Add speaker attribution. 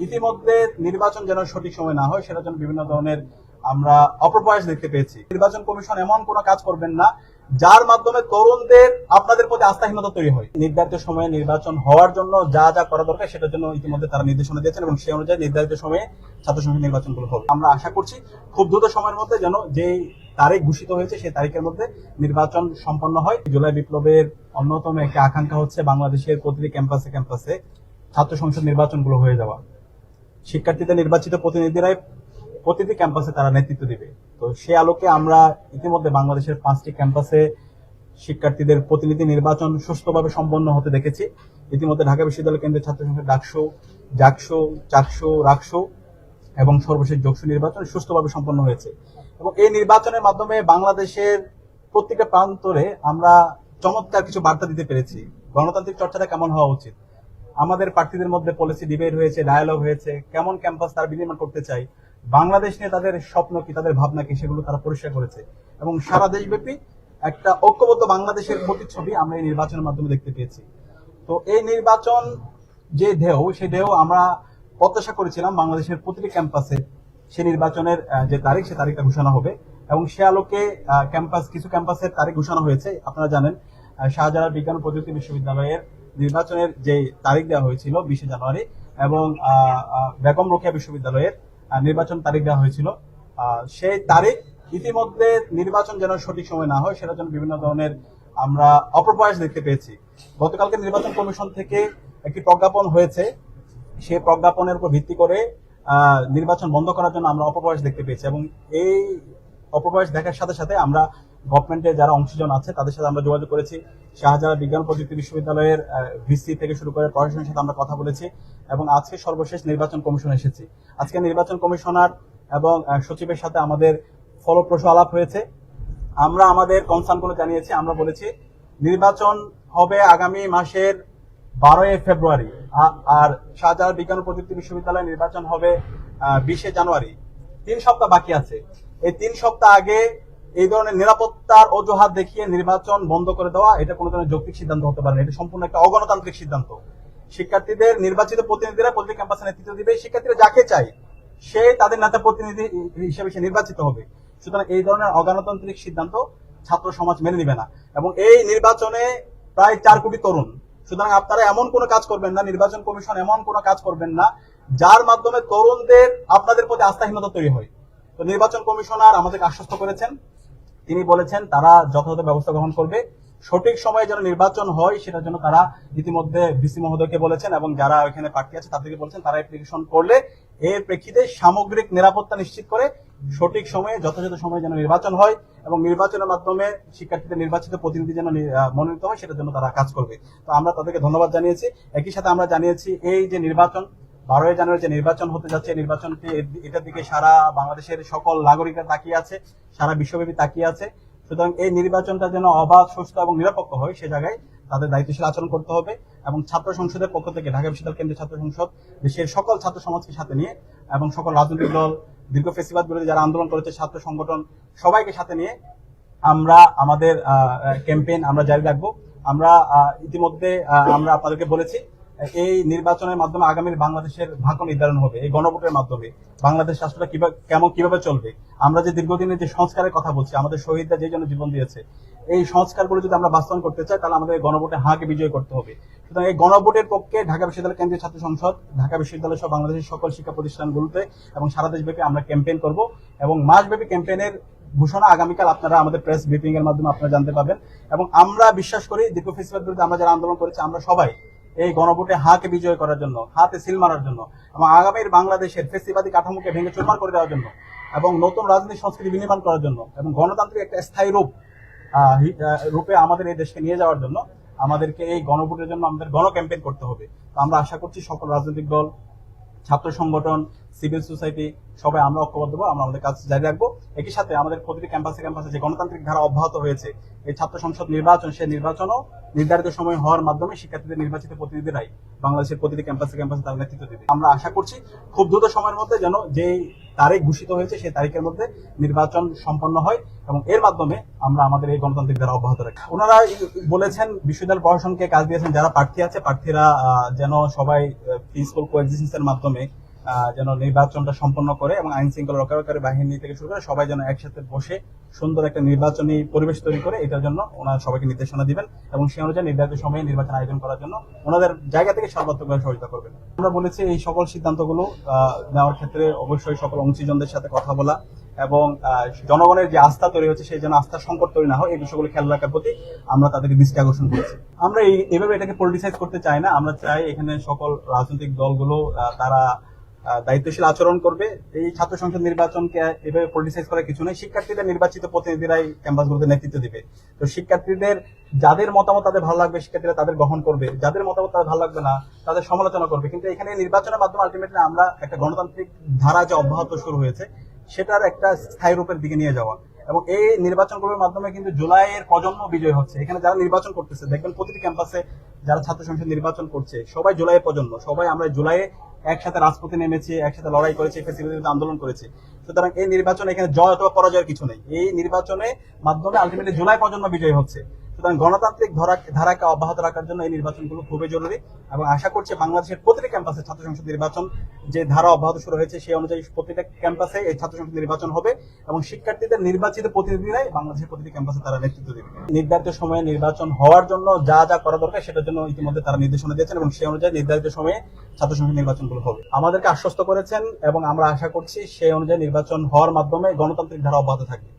Speaker 1: ইতিমধ্যে নির্বাচন যেন সঠিক সময় না হয়, সেটার জন্য বিভিন্ন ধরনের আমরা অপপ্রয়াস দেখতে পেয়েছি। নির্বাচন কমিশন এমন কোনো কাজ করবেন না, যার মাধ্যমে তরুণদের আপনাদের প্রতি আস্থাহীনতা তৈরি হয়। নির্ধারিত সময়ে নির্বাচন হওয়ার জন্য যা যা করা দরকার, সেটার জন্য ইতিমধ্যে তারা নির্দেশনা দিয়েছেন এবং সেই অনুযায়ী নির্ধারিত সময়ে ছাত্র সংসদ নির্বাচনগুলো হবে আমরা আশা করছি খুব দ্রুত সময়ের মধ্যে যেন যে তারিখ ঘোষিত হয়েছে, সেই তারিখের মধ্যে নির্বাচন সম্পন্ন হয়। জুলাই বিপ্লবের অন্যতম একটি আকাঙ্ক্ষা হচ্ছে বাংলাদেশের প্রতিটি ক্যাম্পাসে ক্যাম্পাসে ছাত্র সংসদ নির্বাচনগুলো হয়ে যাওয়া। শিক্ষার্থীদের নির্বাচিত প্রতিনিধিরাই প্রতিটি ক্যাম্পাসে তারা নেতৃত্ব দিবে। তো সে আলোকে আমরা ইতিমধ্যে বাংলাদেশের পাঁচটি ক্যাম্পাসে শিক্ষার্থীদের প্রতিনিধি নির্বাচন সুষ্ঠুভাবে সম্পন্ন হতে দেখেছি। ইতিমধ্যে ঢাকা বিশ্ববিদ্যালয় কেন্দ্রের ছাত্র সংসদ ডাকসু, জাকসু, চাকসু, রাকসু এবং সর্বশেষ যোগসু নির্বাচন সুষ্ঠুভাবে সম্পন্ন হয়েছে। এবং এই নির্বাচনের মাধ্যমে বাংলাদেশের প্রত্যেকটা প্রান্তরে আমরা চমৎকার কিছু বার্তা দিতে পেরেছি। গণতান্ত্রিক চর্চাটা কেমন হওয়া উচিত? আমাদের প্রার্থীদের মধ্যে পলিসি ডিবেট হয়েছে ডায়ালগ হয়েছে, কেমন ক্যাম্পাস তারা বিনির্মাণ করতে চাই বাংলাদেশ নিয়ে তাদের স্বপ্ন কি, তাদের ভাবনা কি, সেগুলো তারা পরিষ্কার করেছে। এবং সারা দেশব্যাপী একটা ঐক্যবদ্ধ বাংলাদেশের প্রতিচ্ছবি আমরা এই নির্বাচনের মাধ্যমে দেখতে পেয়েছি। তো এই নির্বাচন যে ঢেউ, সেই ঢেউ আমরা প্রত্যাশা করেছিলাম বাংলাদেশের প্রতিটি ক্যাম্পাসে সে নির্বাচনের যে তারিখ, সে তারিখটা ঘোষণা হবে। এবং সে আলোকে ক্যাম্পাস কিছু ক্যাম্পাসের তারিখ ঘোষণা হয়েছে। আপনারা জানেন শাহজালাল বিজ্ঞান প্রযুক্তি বিশ্ববিদ্যালয়ের নির্বাচনের যে তারিখ দেওয়া হয়েছিল বিশে জানুয়ারি এবং বেগম রোকেয়া বিশ্ববিদ্যালয়ের নির্বাচন তারিখ দেওয়া হয়েছিল। সেই তারিখ ইতিমধ্যে নির্বাচন যেন সঠিক সময় না হয় সেটার জন্য বিভিন্ন ধরনের আমরা অপপ্রয়াস দেখতে পেয়েছি। গতকালকে নির্বাচন কমিশন থেকে একটি প্রজ্ঞাপন হয়েছে। সেই প্রজ্ঞাপনের উপর ভিত্তি করে নির্বাচন বন্ধ করার জন্য আমরা অপপ্রয়াস দেখতে পেয়েছি এবং এই অপপ্রয়াস দেখার সাথে সাথে আমরা গভর্নমেন্টের যারা অংশীজন আছে, তাদের সাথে আমরা যোগাযোগ করেছি। শাহজালাল বিজ্ঞান প্রযুক্তি বিশ্ববিদ্যালয়ের ভিসি থেকে শুরু করে প্রশাসনের সাথে আমরা কথা বলেছি এবং আজকে সর্বশেষ নির্বাচন কমিশন এসেছি। আজকে নির্বাচন কমিশনার এবং সচিবের সাথে আমাদের ফলপ্রসূ আলাপ হয়েছে। আমরা আমাদের কনসার্নগুলো জানিয়েছি, আমরা বলেছি নির্বাচন হবে আগামী মাসের বারোই ফেব্রুয়ারি। আর শাহজালাল বিজ্ঞান প্রযুক্তি বিশ্ববিদ্যালয় নির্বাচন হবে বিশে জানুয়ারি। তিন সপ্তাহ বাকি আছে। এই তিন সপ্তাহ আগে এই ধরনের নিরাপত্তার অজুহাত দেখিয়ে নির্বাচন বন্ধ করে দেওয়া, এটা কোনো ধরনের যৌক্তিক সিদ্ধান্ত হতে পারে এটা সম্পূর্ণ একটা অগণতান্ত্রিক সিদ্ধান্ত। শিক্ষার্থীদের, নির্বাচিত প্রতিনিধিরা প্রতিটি ক্যাম্পাসে নেতৃত্ব দিবে। শিক্ষার্থীরা যাকে চাই সে তাদের নেতা প্রতিনিধি হিসেবে সে নির্বাচিত হবে। সুতরাং এই ধরনের অগণতান্ত্রিক সিদ্ধান্ত ছাত্র সমাজ মেনে নিবে না। এবং এই নির্বাচনে প্রায় চার কোটি তরুণ। সুতরাং আপনারা এমন কোনো কাজ করবেন না, নির্বাচন কমিশন এমন কোনো কাজ করবেন না, যার মাধ্যমে তরুণদের আপনাদের প্রতি আস্থাহীনতা তৈরি হয়। তো নির্বাচন কমিশনার আমাদেরকে আশ্বস্ত করেছেন। তিনি বলেছেন, তারা যথাযথ ব্যবস্থা গ্রহণ করবে। সঠিক সময়ে যেন নির্বাচন হয়, সেটার জন্য তারা ইতিমধ্যে ভিসি মহোদয়কে বলেছেন এবং যারা এখানে প্রার্থী আছে তাদেরকে বলছেন, তারা অ্যাপ্লিকেশন করলে এর প্রেক্ষিতে সামগ্রিক নিরাপত্তা নিশ্চিত করে সঠিক সময়ে, যথাযথ সময়ে যেন নির্বাচন হয় এবং নির্বাচনের মাধ্যমে শিক্ষার্থীদের নির্বাচিত প্রতিনিধি যেন মনোনীত হয়, সেটার জন্য তারা কাজ করবে। তো আমরা তাদেরকে ধন্যবাদ জানিয়েছি। একই সাথে আমরা জানিয়েছি, এই যে নির্বাচন বারোই জানুয়ারি যে নির্বাচন হতে যাচ্ছে এর- এটার দিকে সারা বাংলাদেশের সকল নাগরিকরা তাকিয়ে আছে, সারা বিশ্বব্যাপী তাকিয়ে আছে। সুতরাং এই নির্বাচনটা যেন অবাধ সুস্থ এবং নিরপেক্ষ হয়, সে জায়গায় তাদের দায়িত্বশীল আচরণ করতে হবে এবং ছাত্র সংসদের পক্ষ থেকে, ঢাকা বিশ্ববিদ্যালয় কেন্দ্রীয় ছাত্র সংসদ, দেশের সকল ছাত্র সমাজকে সাথে নিয়ে এবং সকল রাজনৈতিক দল, দীর্ঘ ফেসিবাদ বিরোধী যারা আন্দোলন করেছে, ছাত্র সংগঠন সবাইকে সাথে নিয়ে আমরা আমাদের ক্যাম্পেইন আমরা জারি রাখব। আমরা ইতিমধ্যে আমরা আপনাদেরকে বলেছি এই নির্বাচনের মাধ্যমে আগামীর বাংলাদেশের ভাগ্য নির্ধারণ হবে, এই গণভোটের মাধ্যমে। বাংলাদেশ রাষ্ট্রটা কীভাবে কেমন, কীভাবে চলবে? আমরা যে দীর্ঘদিনের যে সংস্কারের কথা বলছি, আমাদের শহীদরা যে জন্য জীবন দিয়েছে, এই সংস্কারগুলো যদি আমরা বাস্তবায়ন করতে চাই, তাহলে আমাদের গণভোটে হাঁকে বিজয় করতে হবে। সুতরাং এই গণভোটের পক্ষে ঢাকা বিশ্ববিদ্যালয় কেন্দ্রীয় ছাত্র সংসদ, ঢাকা বিশ্ববিদ্যালয় সহ বাংলাদেশের সকল শিক্ষা প্রতিষ্ঠানগুলোতে এবং সারা দেশব্যাপী আমরা ক্যাম্পেইন করব এবং মাসব্যাপী ক্যাম্পেইনের ঘোষণা আগামীকাল আপনারা আমাদের প্রেস ব্রিফিং এর মাধ্যমে আপনারা জানতে পাবেন এবং আমরা বিশ্বাস করি, দীর্ঘ ফেসিবাদ বিরুদ্ধে আমরা যারা আন্দোলন করেছি, আমরা সবাই এই গণভোটে হাকে বিজয় করার জন্য, হাতে সিল মারার জন্য, এবং আগামীর বাংলাদেশের ফেসিবাদী কাঠামোকে ভেঙে চুরমার করে দেওয়ার জন্য, এবং নতুন রাজনৈতিক সংস্কৃতি বিনির্মাণ করার জন্য, এবং গণতান্ত্রিক একটা স্থায়ী রূপ রূপে আমাদের এই দেশকে নিয়ে যাওয়ার জন্য আমাদেরকে এই গণভোটের জন্য আমাদের গণ ক্যাম্পেইন করতে হবে। তো আমরা আশা করছি সকল রাজনৈতিক দল, ছাত্র সংগঠন সিভিল সোসাইটি সবাই আমরা ঐক্যবদ্ধ হব, আমরা আমাদের কাজ জারি রাখব। একই সাথে আমাদের প্রতিটি ক্যাম্পাসে ক্যাম্পাসে যে গণতান্ত্রিক ধারা অব্যাহত হয়েছে এই ছাত্র সংসদ নির্বাচন সেই নির্বাচনও নির্ধারিত সময় হওয়ার মাধ্যমে শিক্ষার্থীদের নির্বাচিত প্রতিনিধিরাই বাংলাদেশের প্রতিটি ক্যাম্পাসে ক্যাম্পাসে তার নেতৃত্ব দেবে। আমরা আশা করছি খুব দ্রুত সময়ের মধ্যে যেন যে তারিখ ঘোষিত হয়েছে সেই তারিখের মধ্যে নির্বাচন সম্পন্ন হয় এবং এর মাধ্যমে আমরা আমাদের এই গণতান্ত্রিক ধারা অব্যাহত রাখি। ওনারা বলেছেন বিশ্ববিদ্যালয় প্রশাসনকে কাজ দিয়েছেন যারা প্রার্থী আছে প্রার্থীরা যেন সবাই পিসফুল কোএক্সিস্টেন্সের মাধ্যমে যেন নির্বাচনটা সম্পন্ন করে এবং আইন শৃঙ্খলা রক্ষাকারী বাহিনী থেকে শুরু করে সবাই যেন একসাথে বসে সুন্দর একটা নির্বাচনী পরিবেশ তৈরি করে এটার জন্য ওনারা সবাইকে নির্দেশনা দিবেন এবং সেই অনুযায়ী নির্ধারিত সময়ে নির্বাচন আয়োজন করার জন্য ওনাদের জায়গা থেকে সর্বাত্মকভাবে সহযোগিতা করবেন। আমরা বলেছি এই সকল সিদ্ধান্তগুলো নেওয়ার ক্ষেত্রে অবশ্যই সকল অংশীজনদের সাথে কথা বলা এবং জনগণের যে আস্থা তৈরি হচ্ছে সেই জন্য আস্থার সংকট তৈরি না হয়, এই বিষয়গুলো খেয়াল রাখার প্রতি আমরা তাদেরকে দৃষ্টি আকর্ষণ করেছি। আমরা এই, এভাবে এটাকে পলিটিসাইজ করতে চাই না। আমরা চাই এখানে সকল রাজনৈতিক দলগুলো তারা দায়িত্বশীল আচরণ করবে। এই ছাত্র সংসদ নির্বাচনকে এভাবে পলিটিসাইজ করার কিছু নেই। শিক্ষার্থীদের নির্বাচিত প্রতিনিধিরাই ক্যাম্পাসগুলোতে নেতৃত্ব দিবে। তো শিক্ষার্থীদের যাদের মতামত তাদের ভালো লাগবে, শিক্ষার্থীরা তাদের গ্রহণ করবে। যাদের মতামত তাদের ভালো লাগবে না, তাদের সমালোচনা করবে। কিন্তু এখানে নির্বাচনের মাধ্যমে আলটিমেটলি আমরা একটা গণতান্ত্রিক ধারা যে অব্যাহত শুরু হয়েছে, সেটার একটা স্থায়ী রূপের দিকে নিয়ে যাওয়া। এবং এই নির্বাচনগুলোর মাধ্যমে কিন্তু জুলাইয়ের প্রজন্ম বিজয় হচ্ছে। এখানে যারা নির্বাচন করতেছে, দেখবেন প্রতিটি ক্যাম্পাসে যারা ছাত্র সংসদ নির্বাচন করছে, সবাই জুলাইয়ের প্রজন্ম। সবাই আমরা জুলাইয়ে একসাথে রাজপথে নেমেছে, একসাথে লড়াই করেছে বিরুদ্ধে আন্দোলন করেছে। সুতরাং এই নির্বাচনে এখানে জয় অথবা পরাজয়ের কিছু নেই। এই নির্বাচনে মাধ্যমে আলটিমেটলি জুলাই প্রজন্ম বিজয়ী হচ্ছে। সুতরাং গণতান্ত্রিক ধারাকে অব্যাহত রাখার জন্য এই নির্বাচনগুলো খুবই জরুরি এবং আশা করছি বাংলাদেশের প্রতিটি ক্যাম্পাসে ছাত্র সংসদ নির্বাচন যে ধারা অব্যাহত শুরু হয়েছে সেই অনুযায়ী প্রতিটা ক্যাম্পাসে এই ছাত্র সংসদ নির্বাচন হবে এবং শিক্ষার্থীদের নির্বাচিত প্রতিনিধিরাই বাংলাদেশের প্রতিটি ক্যাম্পাসে তারা নেতৃত্ব দেবে। নির্ধারিত সময়ে নির্বাচন হওয়ার জন্য যা যা করা দরকার সেটার জন্য ইতিমধ্যে তারা নির্দেশনা দিয়েছেন এবং সেই অনুযায়ী নির্ধারিত সময়ে ছাত্র সংসদ নির্বাচনগুলো হবে। আমাদেরকে আশ্বস্ত করেছেন এবং আমরা আশা করছি সেই অনুযায়ী নির্বাচন হওয়ার মাধ্যমে গণতান্ত্রিক ধারা অব্যাহত থাকবে।